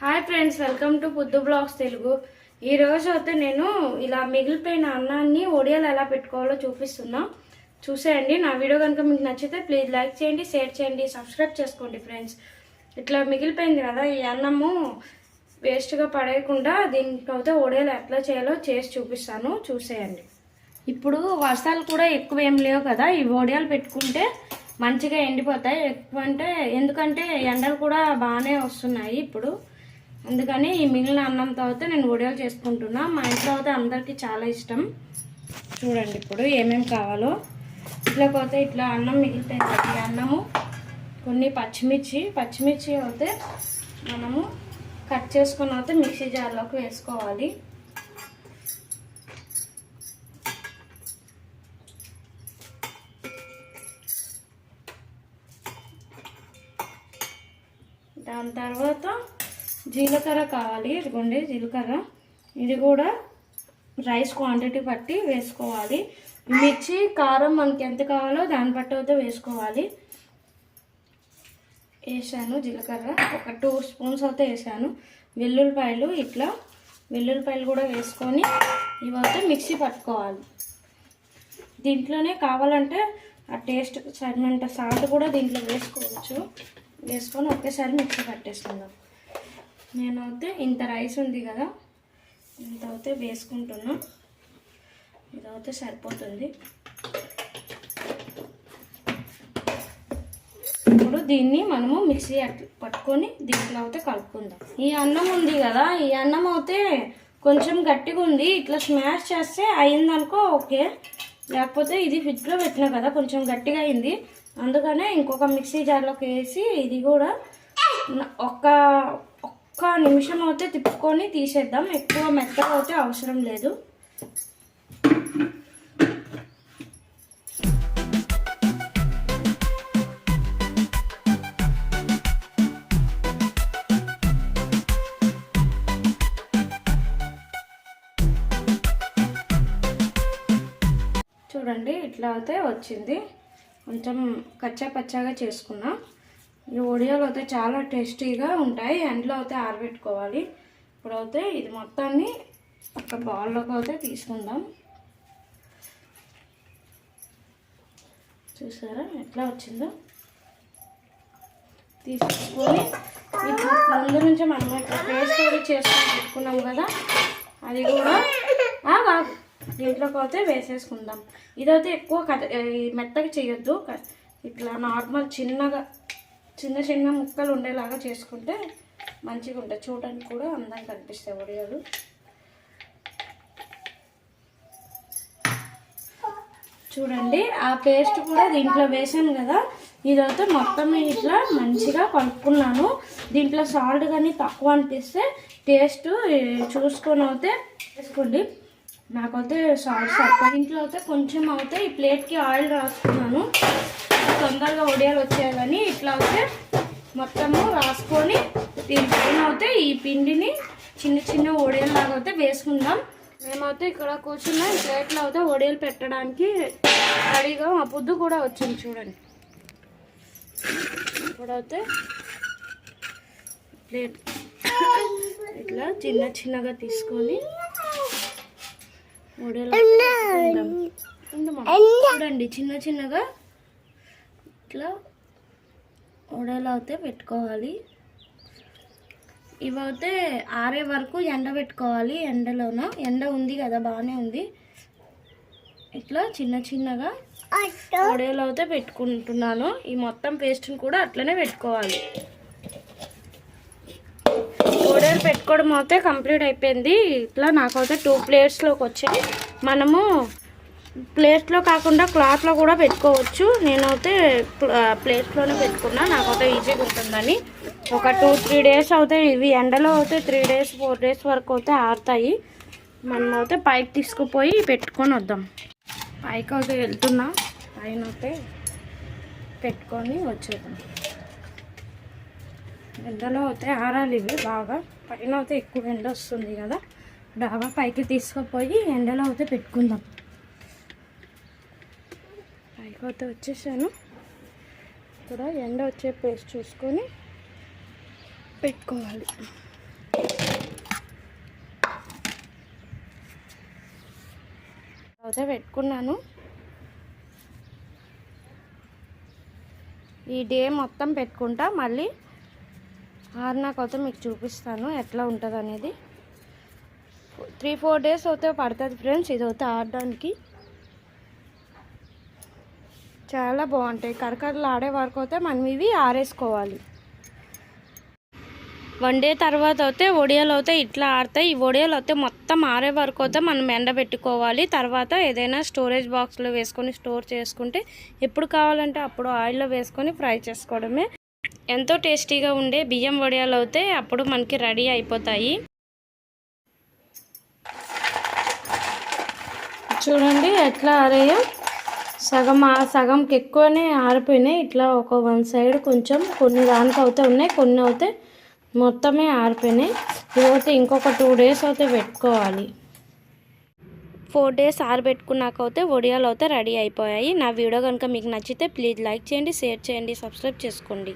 Hi friends welcome to Puddu blogs Telugu. ఈరోజు అయితే నేను ఇలా మిగిలిపోయిన అన్నాన్ని ఒడియాలు ఎలా పెట్టుకోవాలో చూపిస్తున్నా. చూసేయండి నా వీడియో కనుక మీకు నచ్చితే ప్లీజ్ లైక్ చేయండి షేర్ చేయండి సబ్స్క్రైబ్ చేసుకోండి ఫ్రెండ్స్. ఇట్లా మిగిలిపోయింది కదా ఈ అన్నము వేస్ట్గా పడేయకుండా దీనికి అయితే ఒడియాలు ఎట్లా చేయాలో చేసి చూపిస్తాను. చూసేయండి. ఇప్పుడు వర్షాలు కూడా ఎక్కువ ఏం లేవు కదా ఈ వడియాలు పెట్టుకుంటే మంచిగా ఎండిపోతాయి. ఎక్కువ అంటే ఎందుకంటే ఎండలు కూడా బాగానే వస్తున్నాయి ఇప్పుడు. అందుకని ఈ మిగిలిన అన్నంతో అయితే నేను వడియాలు చేసుకుంటున్నా. మా ఇంట్లో అయితే అందరికీ చాలా ఇష్టం. చూడండి ఇప్పుడు ఏమేమి కావాలో. ఇట్లా పోతే ఇట్లా అన్నం మిగిలితే ఈ అన్నము కొన్ని పచ్చిమిర్చి. పచ్చిమిర్చి అయితే మనము కట్ చేసుకుని అయితే మిక్సీ జార్లోకి వేసుకోవాలి. దాని తర్వాత జీలకర్ర కావాలి ఇదిగోండి జీలకర్ర. ఇది కూడా రైస్ క్వాంటిటీ బట్టి వేసుకోవాలి. మిర్చి కారం మనకి ఎంత కావాలో దాన్ని బట్టి అయితే వేసుకోవాలి. వేసాను జీలకర్ర. ఒక టూ స్పూన్స్ అయితే వేసాను. వెల్లుల్లిపాయలు ఇట్లా వెల్లుల్లిపాయలు కూడా వేసుకొని ఇవైతే మిక్సీ పట్టుకోవాలి. దీంట్లోనే కావాలంటే ఆ టేస్ట్ సరినంత సాల్ట్ కూడా దీంట్లో వేసుకోవచ్చు. వేసుకొని ఒకేసారి మిక్సీ పట్టేసుకుందాం. నేనైతే ఇంత రైస్ ఉంది కదా ఇంత అయితే వేసుకుంటున్నా. ఇదైతే సరిపోతుంది. ఇప్పుడు దీన్ని మనము మిక్సీ పట్టుకొని దీంట్లో అయితే కలుపుకుందాం. ఈ అన్నం ఉంది కదా ఈ అన్నం అయితే కొంచెం గట్టిగా ఉంది. ఇట్లా స్మాష్ చేస్తే అయిందనుకో ఓకే. లేకపోతే ఇది ఫ్రిడ్జ్లో పెట్టినా కదా కొంచెం గట్టిగా అయింది. అందుకనే ఇంకొక మిక్సీ జార్లోకి వేసి ఇది కూడా ఒక్క ఒక్క నిమిషం అయితే తిప్పుకొని తీసేద్దాం. ఎక్కువ మెత్తగా అయితే అవసరం లేదు. చూడండి ఇట్లా అయితే వచ్చింది. కొంచెం కచ్చా పచ్చాగా చేసుకున్నాం. ఈ ఒడియాలు అయితే చాలా టేస్టీగా ఉంటాయి. ఎండ్లో అయితే ఆరబెట్టుకోవాలి. ఇప్పుడు అయితే ఇది మొత్తాన్ని ఒక బౌల్లోకి అయితే తీసుకుందాం. చూసారా? ఎట్లా వచ్చిందో? తీసుకొని ముందు నుంచి మనం ఇట్లా పేస్ట్ కూడా చేసుకొని పెట్టుకున్నాం కదా అది కూడా ఆ, కాదు. దీంట్లోకి అయితే వేసేసుకుందాం. ఇదైతే ఎక్కువ కథ మెత్తగా చేయొద్దు. ఇట్లా నార్మల్ చిన్నగా చిన్న చిన్న ముక్కలు ఉండేలాగా చేసుకుంటే మంచిగా ఉంటుంది చూడడానికి కూడా అందంగా కనిపిస్తాయి వడియాలు చూడండి ఆ పేస్ట్ కూడా దీంట్లో వేసాను కదా. ఇదైతే మొత్తం ఇట్లా మంచిగా కలుపుకున్నాను. దీంట్లో సాల్ట్ కానీ తక్కువ అనిపిస్తే టేస్ట్ చూసుకొని అయితే వేసుకోండి. నాకైతే సాల్ట్ తక్కువ దీంట్లో అయితే కొంచెం అయితే ఈ ప్లేట్కి ఆయిల్ రాసుకున్నాను. తొందరగా ఒడియాలు వచ్చాయి కానీ ఇట్లా అయితే మొత్తము రాసుకొని దీనిపైన అయితే ఈ పిండిని చిన్న చిన్న ఒడియాలాగా అయితే వేసుకుందాం. మేమైతే ఇక్కడ కూర్చున్న ఈ ప్లేట్లో అయితే ఒడియాలు పెట్టడానికి రెడీగా మా పొద్దు కూడా వచ్చింది చూడండి. ఇప్పుడైతే ప్లేట్ ఇట్లా చిన్న చిన్నగా తీసుకొని ఒడియాలు. చూడండి చిన్న చిన్నగా ఇట్లా ఒడేలు అయితే పెట్టుకోవాలి. ఇవైతే ఆరే వరకు ఎండ పెట్టుకోవాలి ఎండలోన. ఎండ ఉంది కదా బాగానే ఉంది. ఇట్లా చిన్న చిన్నగా ఒడేలు అయితే పెట్టుకుంటున్నాను. ఈ మొత్తం పేస్ట్ని కూడా అట్లనే పెట్టుకోవాలి. ఒడేలు పెట్టుకోవడం అయితే కంప్లీట్ అయిపోయింది. ఇట్లా నాకైతే టూ ప్లేట్స్లోకి వచ్చాయి. మనము ప్లేట్లో కాకుండా క్లాత్లో కూడా పెట్టుకోవచ్చు. నేనైతే ప్లేట్లోనే పెట్టుకున్నా. నాకైతే ఈజీగా ఉంటుందని. ఒక టూ త్రీ డేస్ అవుతాయి ఇవి ఎండలో అయితే త్రీ డేస్ ఫోర్ డేస్ వరకు అయితే ఆరుతాయి. మనం అయితే పైకి తీసుకుపోయి పెట్టుకొని వద్దాం. పైకి అయితే వెళ్తున్నా. పైన అయితే పెట్టుకొని వచ్చేద్దాం. ఎండలో అయితే ఆరాలి ఇవి బాగా. పైన అయితే ఎక్కువ ఎండ వస్తుంది కదా. డాబా పైకి తీసుకుపోయి ఎండలో అయితే పెట్టుకుందాం. తర్వాత వచ్చేసాను. ఇక్కడ ఎండ వచ్చే ప్లేస్ చూసుకొని పెట్టుకోవాలి. తర్వాత పెట్టుకున్నాను. ఈ డే మొత్తం పెట్టుకుంటా. మళ్ళీ ఆరినాకైతే మీకు చూపిస్తాను ఎట్లా ఉంటుంది అనేది త్రీ ఫోర్ డేస్ అయితే పడుతుంది ఫ్రెండ్స్ ఇది అయితే ఆడడానికి చాలా బాగుంటాయి. కరకరలు ఆడే వరకు అయితే మనం ఇవి ఆరేసుకోవాలి. వన్ డే తర్వాత అయితే ఒడియాలు అయితే ఇట్లా ఆడతాయి ఈ ఒడియాలు అయితే మొత్తం ఆరే వరకు అయితే మనం ఎండబెట్టుకోవాలి తర్వాత ఏదైనా స్టోరేజ్ బాక్స్లో వేసుకొని స్టోర్ చేసుకుంటే ఎప్పుడు కావాలంటే అప్పుడు ఆయిల్లో వేసుకొని ఫ్రై చేసుకోవడమే. ఎంతో టేస్టీగా ఉండే బియ్యం వడియాలు అయితే అప్పుడు మనకి రెడీ అయిపోతాయి. చూడండి ఎట్లా ఆరాయో. సగం ఆ- సగంకి ఎక్కువనే ఆరిపోయినాయి. ఇట్లా ఒక వన్ సైడ్ కొంచెం కొన్ని దానికి అయితే ఉన్నాయి కొన్ని అయితే మొత్తమే ఆరిపోయినాయి. ఇవైతే ఇంకొక టూ డేస్ అయితే పెట్టుకోవాలి. ఫోర్ డేస్ ఆరబెట్టుకున్నాక అయితే వడియాలు అయితే రెడీ అయిపోయాయి. నా వీడియో కనుక మీకు నచ్చితే ప్లీజ్ లైక్ చేయండి షేర్ చేయండి సబ్స్క్రైబ్ చేసుకోండి.